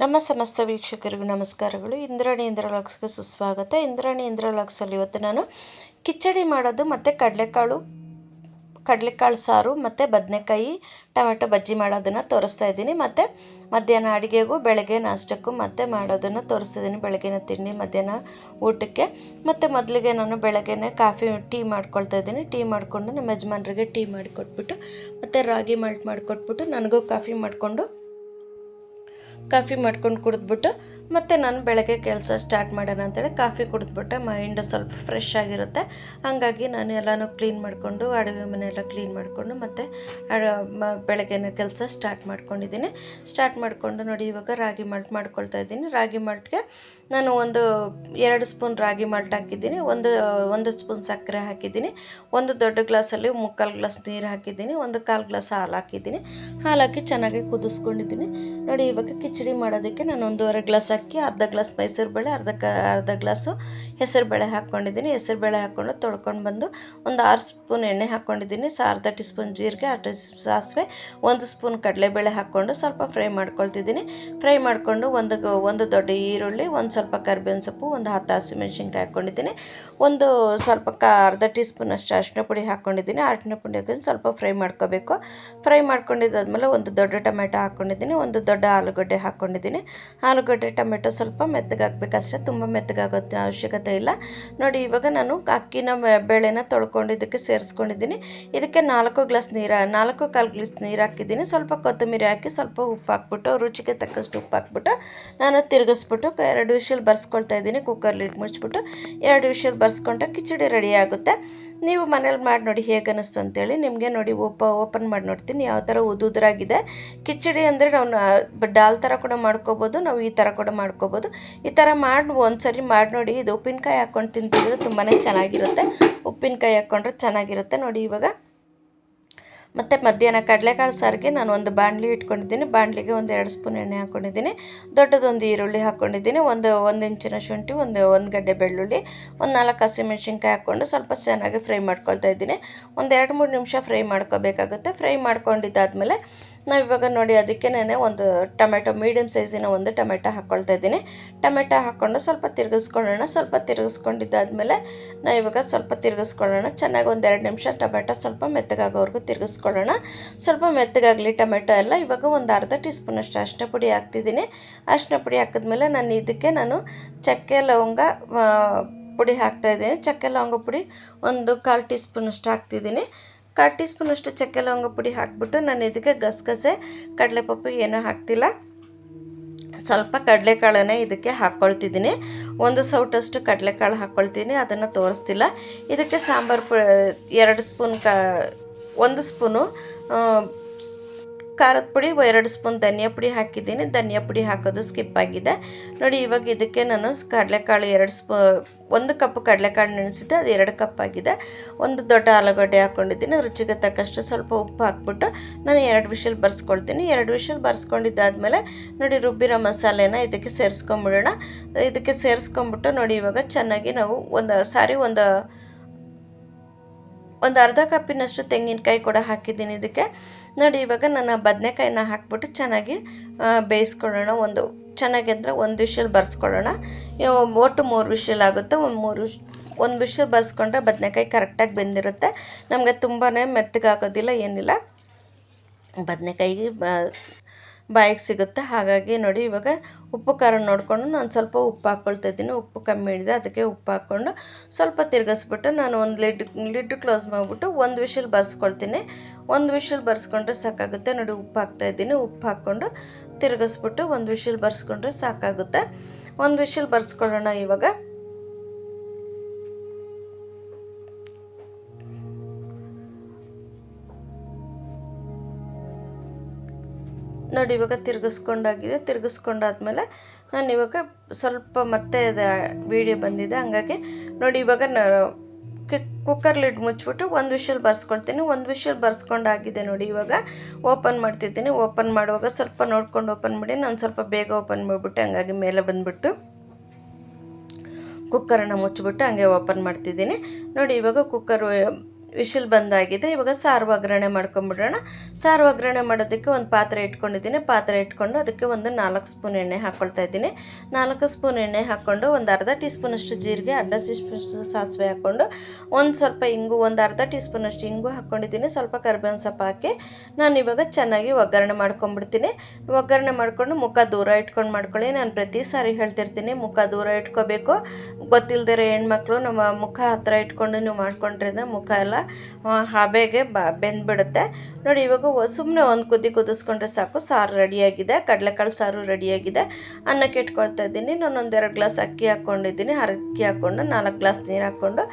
ನಮ್ಮ ಸಮಸ್ತ ವೀಕ್ಷಕರಿಗೂ ನಮಸ್ಕಾರಗಳು. ಇಂದ್ರಾಣಿ ಇಂದ್ರಲಾಕ್ಸ್ಗೆ ಸುಸ್ವಾಗತ. ಇಂದ್ರಾಣಿ ಇಂದ್ರಲಾಕ್ಸಲ್ಲಿ ಇವತ್ತು ನಾನು ಕಿಚಡಿ ಮಾಡೋದು ಮತ್ತು ಕಡಲೆಕಾಳು ಕಡಲೆಕಾಳು ಸಾರು ಮತ್ತು ಬದನೆಕಾಯಿ, ಟೊಮೆಟೊ ಬಜ್ಜಿ ಮಾಡೋದನ್ನು ತೋರಿಸ್ತಾ ಇದ್ದೀನಿ. ಮತ್ತು ಮಧ್ಯಾಹ್ನ ಅಡುಗೆಗೂ ಬೆಳಗ್ಗೆ ನಾಷ್ಟಕ್ಕೂ ಮತ್ತೆ ಮಾಡೋದನ್ನು ತೋರಿಸ್ತಿದ್ದೀನಿ ಬೆಳಗ್ಗಿನ ತಿಂಡಿ, ಮಧ್ಯಾಹ್ನ ಊಟಕ್ಕೆ. ಮತ್ತು ಮೊದಲಿಗೆ ನಾನು ಬೆಳಗ್ಗೆನೇ ಕಾಫಿ, ಟೀ ಮಾಡ್ಕೊಳ್ತಾ ಇದ್ದೀನಿ. ಟೀ ಮಾಡಿಕೊಂಡು ನಮ್ಮ ಯಜಮಾನ್ರಿಗೆ ಟೀ ಮಾಡಿಕೊಟ್ಬಿಟ್ಟು, ಮತ್ತು ರಾಗಿ ಮಾಲ್ಟ್ ಮಾಡಿಕೊಟ್ಬಿಟ್ಟು ನನಗೂ ಕಾಫಿ ಮಾಡಿಕೊಂಡು ಕಾಫಿ ಮಾಡ್ಕೊಂಡು ಕುಡಿದ್ಬಿಟ್ಟು ಮತ್ತು ನಾನು ಬೆಳಗ್ಗೆ ಕೆಲಸ ಸ್ಟಾರ್ಟ್ ಮಾಡೋಣ ಅಂತೇಳಿ ಕಾಫಿ ಕುಡಿದ್ಬಿಟ್ಟೆ. ಮೈಂಡ್ ಸ್ವಲ್ಪ ಫ್ರೆಶ್ ಆಗಿರುತ್ತೆ. ಹಾಗಾಗಿ ನಾನು ಎಲ್ಲನೂ ಕ್ಲೀನ್ ಮಾಡಿಕೊಂಡು, ಅಡುಗೆ ಮನೆಯೆಲ್ಲ ಕ್ಲೀನ್ ಮಾಡಿಕೊಂಡು ಮತ್ತು ಬೆಳಗ್ಗೆನ ಕೆಲಸ ಸ್ಟಾರ್ಟ್ ಮಾಡ್ಕೊಂಡಿದ್ದೀನಿ. ಸ್ಟಾರ್ಟ್ ಮಾಡಿಕೊಂಡು ನೋಡಿ ಇವಾಗ ರಾಗಿ ಮಾಲ್ಟ್ ಮಾಡ್ಕೊಳ್ತಾ ಇದ್ದೀನಿ. ರಾಗಿ ಮಾಲ್ಟ್ಗೆ ನಾನು ಒಂದು ಎರಡು ಸ್ಪೂನ್ ರಾಗಿ ಮಾಲ್ಟ್ ಹಾಕಿದ್ದೀನಿ. ಒಂದು ಒಂದು ಸ್ಪೂನ್ ಸಕ್ಕರೆ ಹಾಕಿದ್ದೀನಿ. ಒಂದು ದೊಡ್ಡ ಗ್ಲಾಸಲ್ಲಿ ಮುಕ್ಕಾಲು ಗ್ಲಾಸ್ ನೀರು ಹಾಕಿದ್ದೀನಿ. ಒಂದು ಕಾಲು ಗ್ಲಾಸ್ ಹಾಲು ಹಾಕಿದ್ದೀನಿ. ಹಾಲು ಹಾಕಿ ಚೆನ್ನಾಗಿ ಕುದಿಸ್ಕೊಂಡಿದ್ದೀನಿ. ನೋಡಿ ಇವಾಗ ಕಿಚಡಿ ಮಾಡೋದಕ್ಕೆ ನಾನು ಒಂದೂವರೆ ಗ್ಲಾಸ್ ಹಾಕಿ ಅರ್ಧ ಗ್ಲಾಸ್ ಮೈಸೂರು ಬೇಳೆ, ಅರ್ಧ ಕ, ಅರ್ಧ ಗ್ಲಾಸು ಹೆಸರು ಬೇಳೆ ಹಾಕ್ಕೊಂಡಿದ್ದೀನಿ. ಹೆಸರು ಬೇಳೆ ಹಾಕ್ಕೊಂಡು ತೊಳ್ಕೊಂಡು ಬಂದು ಒಂದು ಆರು ಸ್ಪೂನ್ ಎಣ್ಣೆ ಹಾಕ್ಕೊಂಡಿದ್ದೀನಿ. ಸೊ, ಅರ್ಧ ಟೀ ಸ್ಪೂನ್ ಜೀರಿಗೆ, ಅರ್ಧ ಸಾಸಿವೆ, ಒಂದು ಸ್ಪೂನ್ ಕಡಲೆಬೇಳೆ ಹಾಕ್ಕೊಂಡು ಸ್ವಲ್ಪ ಫ್ರೈ ಮಾಡ್ಕೊಳ್ತಿದ್ದೀನಿ. ಫ್ರೈ ಮಾಡಿಕೊಂಡು ಒಂದು ಒಂದು ದೊಡ್ಡ ಈರುಳ್ಳಿ, ಒಂದು ಸ್ವಲ್ಪ ಕರಿಬೇವಿನ ಸೊಪ್ಪು, ಒಂದು ಹತ್ತು ಹಸಿಮೆಣ್ಸಿನ್ಕಾಯಿ ಹಾಕ್ಕೊಂಡಿದ್ದೀನಿ. ಒಂದು ಸ್ವಲ್ಪ ಕ, ಅರ್ಧ ಟೀ ಸ್ಪೂನ್ ಅಷ್ಟು ಅರಿಶಿನ ಪುಡಿ ಹಾಕ್ಕೊಂಡಿದ್ದೀನಿ. ಅರಿಶಿನ ಪುಡಿ ಹಾಕೊಂಡು ಸ್ವಲ್ಪ ಫ್ರೈ ಮಾಡ್ಕೋಬೇಕು. ಫ್ರೈ ಮಾಡ್ಕೊಂಡಿದ್ದಾದ್ಮೇಲೆ ಒಂದು ದೊಡ್ಡ ಟೊಮೆಟೊ ಹಾಕ್ಕೊಂಡಿದ್ದೀನಿ. ಒಂದು ದೊಡ್ಡ ಆಲೂಗಡ್ಡೆ ಹಾಕ್ಕೊಂಡಿದ್ದೀನಿ. ಆಲೂಗಡ್ಡೆ ಸ್ವಲ್ಪ ಮೆತ್ತಗಾಗಬೇಕಷ್ಟೇ, ತುಂಬ ಮೆತ್ತಗಾಗೋ ಅವಶ್ಯಕತೆ ಇಲ್ಲ. ನೋಡಿ, ಇವಾಗ ನಾನು ಅಕ್ಕಿನ ಬೇಳೆನ ತೊಳ್ಕೊಂಡು ಇದಕ್ಕೆ ಸೇರಿಸ್ಕೊಂಡಿದ್ದೀನಿ. ಇದಕ್ಕೆ ನಾಲ್ಕು ಗ್ಲಾಸ್ ನೀರು, ನಾಲ್ಕು ಕಾಲು ಗ್ಲಾಸ್ ನೀರು ಹಾಕಿದ್ದೀನಿ. ಸ್ವಲ್ಪ ಕೊತ್ತಂಬರಿ ಹಾಕಿ ಸ್ವಲ್ಪ ಉಪ್ಪು ಹಾಕ್ಬಿಟ್ಟು, ರುಚಿಗೆ ತಕ್ಕಷ್ಟು ಉಪ್ಪು ಹಾಕ್ಬಿಟ್ಟು ನಾನು ತಿರುಗಿಸ್ಬಿಟ್ಟು ಎರಡು ವಿಷಲ್ ಬರ್ಸ್ಕೊಳ್ತಾ ಇದ್ದೀನಿ. ಕುಕ್ಕರ್ಲಿ ಲಿಡ್ ಮುಚ್ಚಿಬಿಟ್ಟು ಎರಡು ವಿಷಲ್ ಬರ್ಸ್ಕೊಂಡ್ರೆ ಕಿಚಡಿ ರೆಡಿ ಆಗುತ್ತೆ. ನೀವು ಮನೇಲಿ ಮಾಡಿ ನೋಡಿ ಹೇಗೆ ಅನ್ನಿಸ್ತು ಅಂತೇಳಿ ನಿಮಗೆ ನೋಡಿ ಓಪ ಓಪನ್ ಮಾಡಿ ನೋಡ್ತೀನಿ. ಯಾವ ಥರ ಉದುದ್ರಾಗಿದೆ. ಕಿಚಡಿ ಅಂದರೆ ನಾವು ಡಾಲ್ ಥರ ಕೂಡ ಮಾಡ್ಕೋಬೋದು, ನಾವು ಈ ಥರ ಕೂಡ ಮಾಡ್ಕೋಬೋದು. ಈ ಥರ ಮಾಡಿ ಒಂದ್ಸರಿ ಮಾಡಿ ನೋಡಿ, ಇದು ಉಪ್ಪಿನಕಾಯಿ ಹಾಕ್ಕೊಂಡು ತಿಂತಿದ್ರೆ ತುಂಬಾ ಚೆನ್ನಾಗಿರುತ್ತೆ. ಉಪ್ಪಿನಕಾಯಿ ಹಾಕ್ಕೊಂಡ್ರೆ ಚೆನ್ನಾಗಿರುತ್ತೆ. ನೋಡಿ ಇವಾಗ ಮತ್ತು ಮಧ್ಯಾಹ್ನ ಕಡಲೆಕಾಳು ಸಾರಿಗೆ ನಾನು ಒಂದು ಬಾಣಲಿ ಇಟ್ಕೊಂಡಿದ್ದೀನಿ. ಬಾಣಲಿಗೆ ಒಂದು ಎರಡು ಸ್ಪೂನ್ ಎಣ್ಣೆ ಹಾಕ್ಕೊಂಡಿದ್ದೀನಿ ದೊಡ್ಡದೊಂದು ಈರುಳ್ಳಿ ಹಾಕ್ಕೊಂಡಿದ್ದೀನಿ ಒಂದು ಒಂದು ಇಂಚಿನ ಶುಂಠಿ, ಒಂದು ಒಂದು ಗಡ್ಡೆ ಬೆಳ್ಳುಳ್ಳಿ, ಒಂದು ನಾಲ್ಕು ಹಸಿಮೆಣ್ಸಿನ್ಕಾಯಿ ಹಾಕ್ಕೊಂಡು ಸ್ವಲ್ಪ ಚೆನ್ನಾಗಿ ಫ್ರೈ ಮಾಡ್ಕೊಳ್ತಾ ಇದ್ದೀನಿ. ಒಂದು ಎರಡು ಮೂರು ನಿಮಿಷ ಫ್ರೈ ಮಾಡ್ಕೋಬೇಕಾಗುತ್ತೆ. ಫ್ರೈ ಮಾಡ್ಕೊಂಡಿದ್ದಾದಮೇಲೆ ನಾವು ಇವಾಗ ನೋಡಿ ಅದಕ್ಕೇನೆ ಒಂದು ಟೊಮೆಟೊ ಮೀಡಿಯಮ್ ಸೈಜಿನ ಒಂದು ಟೊಮೆಟೊ ಹಾಕ್ಕೊಳ್ತಾ ಇದ್ದೀನಿ. ಟೊಮೆಟೊ ಹಾಕ್ಕೊಂಡು ಸ್ವಲ್ಪ ತಿರುಗಿಸ್ಕೊಳ್ಳೋಣ. ಸ್ವಲ್ಪ ತಿರುಗಿಸ್ಕೊಂಡಿದ್ದಾದಮೇಲೆ ನಾವು ಇವಾಗ ಸ್ವಲ್ಪ ತಿರುಗಿಸ್ಕೊಳ್ಳೋಣ. ಚೆನ್ನಾಗಿ ಒಂದು ಎರಡು ನಿಮಿಷ ಟೊಮೆಟೊ ಸ್ವಲ್ಪ ಮೆತ್ತಗಾಗೋವರೆಗೂ ತಿರುಗಿಸ್ಕೊಳ್ಳೋಣ ಸ್ವಲ್ಪ ಮೆತ್ತಗಾಗಲಿ ಟೊಮೆಟೊ ಎಲ್ಲ. ಇವಾಗ ಒಂದು ಅರ್ಧ ಟೀ ಸ್ಪೂನಷ್ಟು ಅರಿಶಿನ ಪುಡಿ ಹಾಕ್ತಿದ್ದೀನಿ. ಅರಿಶಿನ ಪುಡಿ ಹಾಕಿದ್ಮೇಲೆ ನಾನು ಇದಕ್ಕೆ ನಾನು ಚಕ್ಕೆ ಲವಂಗ ಪುಡಿ ಹಾಕ್ತಾಯಿದ್ದೀನಿ ಚಕ್ಕೆ ಲವಂಗ ಪುಡಿ ಒಂದು ಕಾಲು ಟೀ ಸ್ಪೂನಷ್ಟು ಹಾಕ್ತಿದ್ದೀನಿ. ಕಾಲು ಟೀ ಸ್ಪೂನಷ್ಟು ಚಕ್ಕೆ ಲವಂಗ ಪುಡಿ ಹಾಕ್ಬಿಟ್ಟು ನಾನು ಇದಕ್ಕೆ ಗಸಗಸೆ, ಕಡಲೆಪಪ್ಪು ಏನೂ ಹಾಕ್ತಿಲ್ಲ. ಸ್ವಲ್ಪ ಕಡಲೆಕಾಳನ್ನೇ ಇದಕ್ಕೆ ಹಾಕ್ಕೊಳ್ತಿದ್ದೀನಿ. ಒಂದು ಸೌಟಷ್ಟು ಕಡಲೆಕಾಳು ಹಾಕ್ಕೊಳ್ತೀನಿ. ಅದನ್ನು ತೋರಿಸ್ತಿಲ್ಲ. ಇದಕ್ಕೆ ಸಾಂಬಾರು ಎರಡು ಸ್ಪೂನ್ ಕ ಒಂದು ಸ್ಪೂನು ಖಾರದ ಪುಡಿ ಎರಡು ಸ್ಪೂನ್ ಧನಿಯಾ ಪುಡಿ ಹಾಕಿದ್ದೀನಿ. ಧನಿಯಾ ಪುಡಿ ಹಾಕೋದು ಸ್ಕಿಪ್ ಆಗಿದೆ. ನೋಡಿ, ಇವಾಗ ಇದಕ್ಕೆ ನಾನು ಕಡಲೆಕಾಳು ಎರಡು ಸ್ಪೂ, ಒಂದು ಕಪ್ ಕಡಲೆಕಾಳು ನೆನೆಸಿದ್ದೆ, ಅದು ಎರಡು ಕಪ್ ಆಗಿದೆ. ಒಂದು ದೊಡ್ಡ ಆಲೂಗಡ್ಡೆ ಹಾಕ್ಕೊಂಡಿದ್ದೀನಿ ರುಚಿಗೆ ತಕ್ಕಷ್ಟು ಸ್ವಲ್ಪ ಉಪ್ಪು ಹಾಕ್ಬಿಟ್ಟು ನಾನು ಎರಡು ವಿಷಲ್ ಬರ್ಸ್ಕೊಳ್ತೀನಿ. ಎರಡು ವಿಷಲ್ ಬರ್ಸ್ಕೊಂಡಿದ್ದಾದ್ಮೇಲೆ ನೋಡಿ, ರುಬ್ಬಿರೋ ಮಸಾಲೆನ ಇದಕ್ಕೆ ಸೇರಿಸ್ಕೊಂಬಿಡೋಣ. ಇದಕ್ಕೆ ಸೇರಿಸ್ಕೊಂಬಿಟ್ಟು ನೋಡಿ, ಇವಾಗ ಚೆನ್ನಾಗಿ ನಾವು ಒಂದು, ಸಾರಿ ಒಂದು ಒಂದು ಅರ್ಧ ಕಪ್ಪಿನಷ್ಟು ತೆಂಗಿನಕಾಯಿ ಕೂಡ ಹಾಕಿದ್ದೀನಿ ಇದಕ್ಕೆ. ನೋಡಿ, ಇವಾಗ ನಾನು ಬದನೆಕಾಯಿನ ಹಾಕ್ಬಿಟ್ಟು ಚೆನ್ನಾಗಿ ಬೇಯಿಸ್ಕೊಳ್ಳೋಣ. ಒಂದು ಚೆನ್ನಾಗಿ ಅಂದರೆ ಒಂದು ವಿಷಲ್ ಬರ್ಸ್ಕೊಳ್ಳೋಣ. ಒಟ್ಟು ಮೂರು ವಿಷಲ್ ಆಗುತ್ತೆ. ಒಂದು ಮೂರು ಒಂದು ವಿಷಲ್ ಬರ್ಸ್ಕೊಂಡ್ರೆ ಬದನೆಕಾಯಿ ಕರೆಕ್ಟಾಗಿ ಬೆಂದಿರುತ್ತೆ. ನಮಗೆ ತುಂಬಾ ಮೆತ್ತಗಾಗೋದಿಲ್ಲ, ಏನಿಲ್ಲ. ಬದನೆಕಾಯಿಗೆ ಬಾಯಿಗೆ ಸಿಗುತ್ತೆ. ಹಾಗಾಗಿ ನೋಡಿ, ಇವಾಗ ಉಪ್ಪು ಖಾರ ನೋಡಿಕೊಂಡು ನಾನು ಸ್ವಲ್ಪ ಉಪ್ಪು ಹಾಕ್ಕೊಳ್ತಾ ಇದ್ದೀನಿ. ಉಪ್ಪು ಕಮ್ಮಿ ಹಿಡಿದೆ ಅದಕ್ಕೆ ಉಪ್ಪು ಹಾಕ್ಕೊಂಡು ಸ್ವಲ್ಪ ತಿರ್ಗಿಸ್ಬಿಟ್ಟು ನಾನು ಒಂದು ಲಿಡ್ ಲಿಡ್ ಕ್ಲೋಸ್ ಮಾಡಿಬಿಟ್ಟು ಒಂದು ವಿಷಲ್ ಬರ್ಸ್ಕೊಳ್ತೀನಿ. ಒಂದು ವಿಷಲ್ ಬರ್ಸ್ಕೊಂಡ್ರೆ ಸಾಕಾಗುತ್ತೆ. ನೋಡಿ, ಉಪ್ಪು ಹಾಕ್ತಾ ಇದ್ದೀನಿ. ಉಪ್ಪು ಹಾಕ್ಕೊಂಡು ತಿರ್ಗಿಸ್ಬಿಟ್ಟು ಒಂದು ವಿಷಲ್ ಬರ್ಸ್ಕೊಂಡ್ರೆ ಸಾಕಾಗುತ್ತೆ. ಒಂದು ವಿಷಲ್ ಬರ್ಸ್ಕೊಳ್ಳೋಣ ಇವಾಗ. ನೋಡಿ ಇವಾಗ ತಿರುಗಿಸ್ಕೊಂಡಾಗಿದೆ. ತಿರುಗಿಸ್ಕೊಂಡಾದ್ಮೇಲೆ ನಾನು ಇವಾಗ ಸ್ವಲ್ಪ ಮತ್ತೆ ವಿಡಿಯೋ ಬಂದಿದೆ. ಹಂಗಾಗಿ ನೋಡಿ ಇವಾಗ ಕುಕ್ಕರ್ ಲಿಡ್ ಮುಚ್ಚಿಬಿಟ್ಟು ಒಂದು ವಿಷಲ್ ಬರ್ಸ್ಕೊಳ್ತೀನಿ. ಒಂದು ವಿಷಲ್ ಬರ್ಸ್ಕೊಂಡಾಗಿದೆ ನೋಡಿ ಇವಾಗ. ಓಪನ್ ಮಾಡ್ತಿದ್ದೀನಿ. ಓಪನ್ ಮಾಡುವಾಗ ಸ್ವಲ್ಪ ನೋಡ್ಕೊಂಡು ಓಪನ್ ಮಾಡಿ, ನಾನು ಸ್ವಲ್ಪ ಬೇಗ ಓಪನ್ ಮಾಡಿಬಿಟ್ಟೆ. ಹಂಗಾಗಿ ಮೇಲೆ ಬಂದುಬಿಟ್ಟು ಕುಕ್ಕರನ್ನು ಮುಚ್ಚಿಬಿಟ್ಟು ಹಂಗೆ ಓಪನ್ ಮಾಡ್ತಿದ್ದೀನಿ. ನೋಡಿ ಇವಾಗ ಕುಕ್ಕರ್ ವಿಶಿಲ್ ಬಂದಾಗಿದೆ. ಇವಾಗ ಸಾರು ಒಗ್ಗರಣೆ ಮಾಡ್ಕೊಂಬಿಡೋಣ. ಸಾರು ಒಗ್ಗರಣೆ ಮಾಡೋದಕ್ಕೆ ಒಂದು ಪಾತ್ರೆ ಇಟ್ಕೊಂಡಿದ್ದೀನಿ. ಪಾತ್ರೆ ಇಟ್ಕೊಂಡು ಅದಕ್ಕೆ ಒಂದು ನಾಲ್ಕು ಸ್ಪೂನ್ ಎಣ್ಣೆ ಹಾಕ್ಕೊಳ್ತಾ ಇದ್ದೀನಿ. ನಾಲ್ಕು ಸ್ಪೂನ್ ಎಣ್ಣೆ ಹಾಕ್ಕೊಂಡು ಒಂದು ಅರ್ಧ ಟೀ ಸ್ಪೂನಷ್ಟು ಜೀರಿಗೆ, ಅರ್ಧ ಟೀ ಸಾಸಿವೆ ಹಾಕ್ಕೊಂಡು ಒಂದು ಸ್ವಲ್ಪ ಇಂಗು, ಒಂದು ಅರ್ಧ ಟೀ ಸ್ಪೂನಷ್ಟು ಇಂಗು ಹಾಕ್ಕೊಂಡಿದ್ದೀನಿ. ಸ್ವಲ್ಪ ಕರ್ಬೇವಿನ ಸೊಪ್ಪು ಹಾಕಿ ನಾನು ಇವಾಗ ಚೆನ್ನಾಗಿ ಒಗ್ಗರಣೆ ಮಾಡ್ಕೊಂಡ್ಬಿಡ್ತೀನಿ ಒಗ್ಗರಣೆ ಮಾಡಿಕೊಂಡು ಮುಖ ದೂರ ಇಟ್ಕೊಂಡು ಮಾಡ್ಕೊಳ್ಳಿ. ನಾನು ಪ್ರತಿ ಸಾರಿ ಹೇಳ್ತಿರ್ತೀನಿ, ಮುಖ ದೂರ ಇಟ್ಕೋಬೇಕು. ಗೊತ್ತಿಲ್ಲದಿರೋ ಹೆಣ್ಮಕ್ಳು ನಮ್ಮ ಮುಖ ಹತ್ತಿರ ಇಟ್ಕೊಂಡು ನೀವು ಮಾಡ್ಕೊಂಡ್ರಿಂದ ಮುಖ ಎಲ್ಲ ಹಬೆಗೆ ಬ, ಬೆಂದ್ಬಿಡುತ್ತೆ. ನೋಡಿ, ಇವಾಗ ಸುಮ್ಮನೆ ಒಂದು ಕುದಿ ಕುದಿಸ್ಕೊಂಡ್ರೆ ಸಾಕು, ಸಾರು ರೆಡಿಯಾಗಿದೆ, ಕಡಲೆಕಾಳು ಸಾರು ರೆಡಿಯಾಗಿದೆ. ಅನ್ನಕ್ಕೆ ಇಟ್ಕೊಳ್ತಾ ಇದ್ದೀನಿ ನಾನು ಒಂದೆರಡು ಗ್ಲಾಸ್ ಅಕ್ಕಿ ಹಾಕ್ಕೊಂಡಿದ್ದೀನಿ, ಅಕ್ಕಿ ಹಾಕ್ಕೊಂಡು ನಾಲ್ಕು ಗ್ಲಾಸ್ ನೀರು ಹಾಕ್ಕೊಂಡು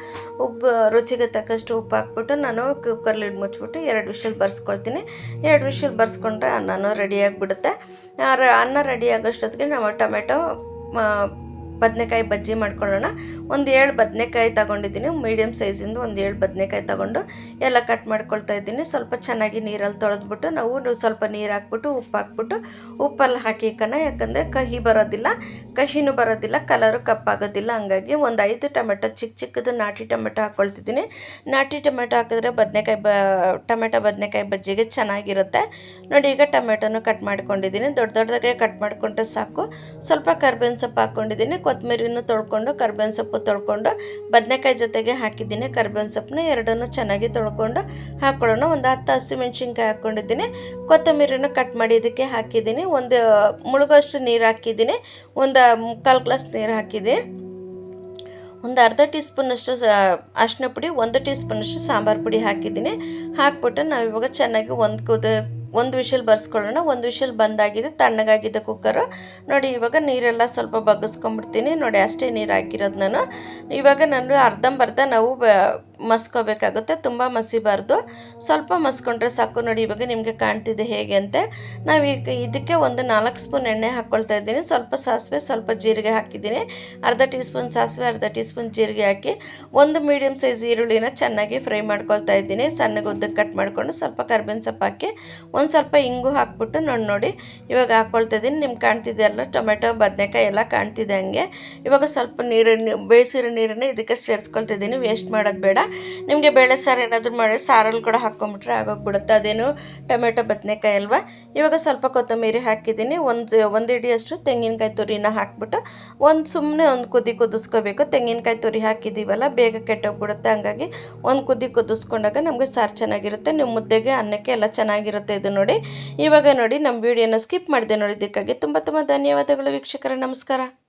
ಉಪ್ಪು ರುಚಿಗೆ ತಕ್ಕಷ್ಟು ಉಪ್ಪು ಹಾಕ್ಬಿಟ್ಟು ನಾನು ಕುಕ್ಕರ್ ಲಿಡ್ ಮುಚ್ಚಿಬಿಟ್ಟು ಎರಡು ವಿಷಲ್ ಬರ್ಸ್ಕೊಳ್ತೀನಿ. ಎರಡು ವಿಷಲ್ ಬರ್ಸ್ಕೊಂಡ್ರೆ ಅನ್ನನೂ ರೆಡಿಯಾಗಿಬಿಡುತ್ತೆ ಅನ್ನ ರೆಡಿ ಆಗೋಷ್ಟೊತ್ತಿಗೆ ನಾವು ಟೊಮೆಟೊ ಬದನೆಕಾಯಿ ಬಜ್ಜಿ ಮಾಡ್ಕೊಳ್ಳೋಣ. ಒಂದು ಏಳು ಬದನೆಕಾಯಿ ತಗೊಂಡಿದ್ದೀನಿ. ಮೀಡಿಯಮ್ ಸೈಜಿಂದು ಒಂದು ಏಳು ಬದನೆಕಾಯಿ ತಗೊಂಡು ಎಲ್ಲ ಕಟ್ ಮಾಡ್ಕೊಳ್ತಾ ಇದ್ದೀನಿ. ಸ್ವಲ್ಪ ಚೆನ್ನಾಗಿ ನೀರಲ್ಲಿ ತೊಳೆದ್ಬಿಟ್ಟು ನಾವು ಸ್ವಲ್ಪ ನೀರು ಹಾಕ್ಬಿಟ್ಟು, ಉಪ್ಪು ಹಾಕ್ಬಿಟ್ಟು ಉಪ್ಪಲ್ಲಿ ಹಾಕಿ ಕಣ. ಯಾಕಂದರೆ ಕಹಿ ಬರೋದಿಲ್ಲ, ಕಹಿನೂ ಬರೋದಿಲ್ಲ, ಕಲರು ಕಪ್ಪಾಗೋದಿಲ್ಲ. ಹಂಗಾಗಿ ಒಂದು ಐದು ಟೊಮೆಟೊ ಚಿಕ್ಕ ಚಿಕ್ಕದು ನಾಟಿ ಟೊಮೆಟೊ ಹಾಕ್ಕೊಳ್ತಿದ್ದೀನಿ ನಾಟಿ ಟೊಮೆಟೊ ಹಾಕಿದ್ರೆ ಬದನೆಕಾಯಿ ಬ, ಟೊಮೆಟೊ ಬದನೆಕಾಯಿ ಬಜ್ಜಿಗೆ ಚೆನ್ನಾಗಿರುತ್ತೆ. ನೋಡಿ, ಈಗ ಟೊಮೆಟೊನು ಕಟ್ ಮಾಡ್ಕೊಂಡಿದ್ದೀನಿ. ದೊಡ್ಡ ದೊಡ್ಡದಾಗೆ ಕಟ್ ಮಾಡಿಕೊಂಡ್ರೆ ಸಾಕು. ಸ್ವಲ್ಪ ಕರ್ಬೇವಿನ ಸೊಪ್ಪು ಹಾಕ್ಕೊಂಡಿದ್ದೀನಿ ಕೊತ್ತಂಬರಿನೂ ತೊಳ್ಕೊಂಡು, ಕರ್ಬೇವಿನ ಸೊಪ್ಪು ತೊಳ್ಕೊಂಡು, ಬದನೆಕಾಯಿ ಜೊತೆಗೆ ಹಾಕಿದ್ದೀನಿ. ಕರ್ಬೇವಿನ ಸೊಪ್ಪನ್ನ ಎರಡನ್ನೂ ಚೆನ್ನಾಗಿ ತೊಳ್ಕೊಂಡು ಹಾಕ್ಕೊಳ್ಳೋಣ ಒಂದು ಹತ್ತು ಹಸಿಮೆಣ್ಸಿನ್ಕಾಯಿ ಹಾಕ್ಕೊಂಡಿದ್ದೀನಿ. ಕೊತ್ತಂಬರಿನ ಕಟ್ ಮಾಡಿ ಇದಕ್ಕೆ ಹಾಕಿದ್ದೀನಿ. ಒಂದು ಮುಳುಗೋಷ್ಟು ನೀರು ಹಾಕಿದ್ದೀನಿ. ಒಂದು ಮುಕ್ಕಾಲು ಗ್ಲಾಸ್ ನೀರು ಹಾಕಿದ್ದೀನಿ. ಒಂದು ಅರ್ಧ ಟೀ ಸ್ಪೂನಷ್ಟು ಅರಿಶಿನ ಪುಡಿ, ಒಂದು ಟೀ ಸ್ಪೂನಷ್ಟು ಸಾಂಬಾರು ಪುಡಿ ಹಾಕಿದ್ದೀನಿ. ಹಾಕ್ಬಿಟ್ಟು ನಾವು ಇವಾಗ ಚೆನ್ನಾಗಿ ಒಂದು ಕುದ ಒಂದು ವಿಷಲ್ ಬರ್ಸ್ಕೊಳ್ಳೋಣ. ಒಂದು ವಿಷಲ್ ಬಂದಾಗಿದೆ, ತಣ್ಣಗಾಗಿದೆ ಕುಕ್ಕರು ನೋಡಿ, ಇವಾಗ ನೀರೆಲ್ಲ ಸ್ವಲ್ಪ ಬಗ್ಗಿಸ್ಕೊಂಬಿಡ್ತೀನಿ ನೋಡಿ, ಅಷ್ಟೇ ನೀರು ಹಾಕಿರೋದು ನಾನು ಇವಾಗ ನಾನು ಅರ್ಧಂಬರ್ಧ ನಾವು ಬ ಮಸ್ಕೋಬೇಕಾಗುತ್ತೆ, ತುಂಬ ಮಸಿಬಾರ್ದು. ಸ್ವಲ್ಪ ಮಸ್ಕೊಂಡ್ರೆ ಸಾಕು ನೋಡಿ, ಇವಾಗ ನಿಮಗೆ ಕಾಣ್ತಿದೆ ಹೇಗೆ ಅಂತ. ಈಗ ಇದಕ್ಕೆ ಒಂದು ನಾಲ್ಕು ಸ್ಪೂನ್ ಎಣ್ಣೆ ಹಾಕ್ಕೊಳ್ತಾ ಇದ್ದೀನಿ. ಸ್ವಲ್ಪ ಸಾಸಿವೆ, ಸ್ವಲ್ಪ ಜೀರಿಗೆ ಹಾಕಿದ್ದೀನಿ. ಅರ್ಧ ಟೀ ಸ್ಪೂನ್ ಸಾಸಿವೆ, ಅರ್ಧ ಟೀ ಸ್ಪೂನ್ ಜೀರಿಗೆ ಹಾಕಿ ಒಂದು ಮೀಡಿಯಮ್ ಸೈಜ್ ಈರುಳ್ಳಿನ ಚೆನ್ನಾಗಿ ಫ್ರೈ ಮಾಡ್ಕೊಳ್ತಾ ಇದ್ದೀನಿ. ಸಣ್ಣಗೆ ಉದ್ದಕ್ಕೆ ಕಟ್ ಮಾಡಿಕೊಂಡು ಸ್ವಲ್ಪ ಕರ್ಬೇವಿನ ಸೊಪ್ಪು ಹಾಕಿ ಒಂದು ಸ್ವಲ್ಪ ಇಂಗು ಹಾಕ್ಬಿಟ್ಟು ನೋಡಿ ನೋಡಿ. ಇವಾಗ ಹಾಕ್ಕೊಳ್ತಾ ಇದ್ದೀನಿ. ನಿಮ್ಗೆ ಕಾಣ್ತಿದೆ ಅಲ್ಲ, ಟೊಮೆಟೊ, ಬದನೆಕಾಯಿ ಎಲ್ಲ ಕಾಣ್ತಿದೆ ಹಂಗೆ. ಇವಾಗ ಸ್ವಲ್ಪ ನೀರನ್ನು ಬೇಯಿಸಿರೋ ನೀರನ್ನೇ ಇದಕ್ಕೆ ಸೇರಿಸ್ಕೊಳ್ತಿದ್ದೀನಿ ವೇಸ್ಟ್ ಮಾಡೋದು ಬೇಡ. ನಿಮಗೆ ಬೇಳೆ ಸಾರು ಏನಾದರೂ ಮಾಡಿ ಸಾರಲ್ಲಿ ಕೂಡ ಹಾಕ್ಕೊಂಬಿಟ್ರೆ ಆಗೋಗ್ಬಿಡುತ್ತೆ. ಅದೇನು ಟೊಮೆಟೊ, ಬದನೆಕಾಯಿ ಅಲ್ವಾ? ಇವಾಗ ಸ್ವಲ್ಪ ಕೊತ್ತಂಬರಿ ಹಾಕಿದ್ದೀನಿ. ಒಂದು ಒಂದು ಹಿಡಿಯಷ್ಟು ತೆಂಗಿನಕಾಯಿ ತುರಿನ ಹಾಕ್ಬಿಟ್ಟು ಒಂದು ಸುಮ್ಮನೆ ಒಂದು ಕುದಿ ಕುದಿಸ್ಕೋಬೇಕು. ತೆಂಗಿನಕಾಯಿ ತುರಿ ಹಾಕಿದ್ದೀವಲ್ಲ ಬೇಗ ಕೆಟ್ಟೋಗ್ಬಿಡುತ್ತೆ. ಹಂಗಾಗಿ ಒಂದು ಕುದಿ ಕುದಿಸ್ಕೊಂಡಾಗ ನಮಗೆ ಸಾರು ಚೆನ್ನಾಗಿರುತ್ತೆ. ನಿಮ್ಮ ಮುದ್ದೆಗೆ, ಅನ್ನಕ್ಕೆ ಎಲ್ಲ ಚೆನ್ನಾಗಿರುತ್ತೆ ಇದು ನೋಡಿ. ಇವಾಗ ನೋಡಿ ನಮ್ಮ ವಿಡಿಯೋನ ಸ್ಕಿಪ್ ಮಾಡಿದೆ ನೋಡಿದ್ದಕ್ಕಾಗಿ ತುಂಬ ತುಂಬ ಧನ್ಯವಾದಗಳು ವೀಕ್ಷಕರೇ. ನಮಸ್ಕಾರ.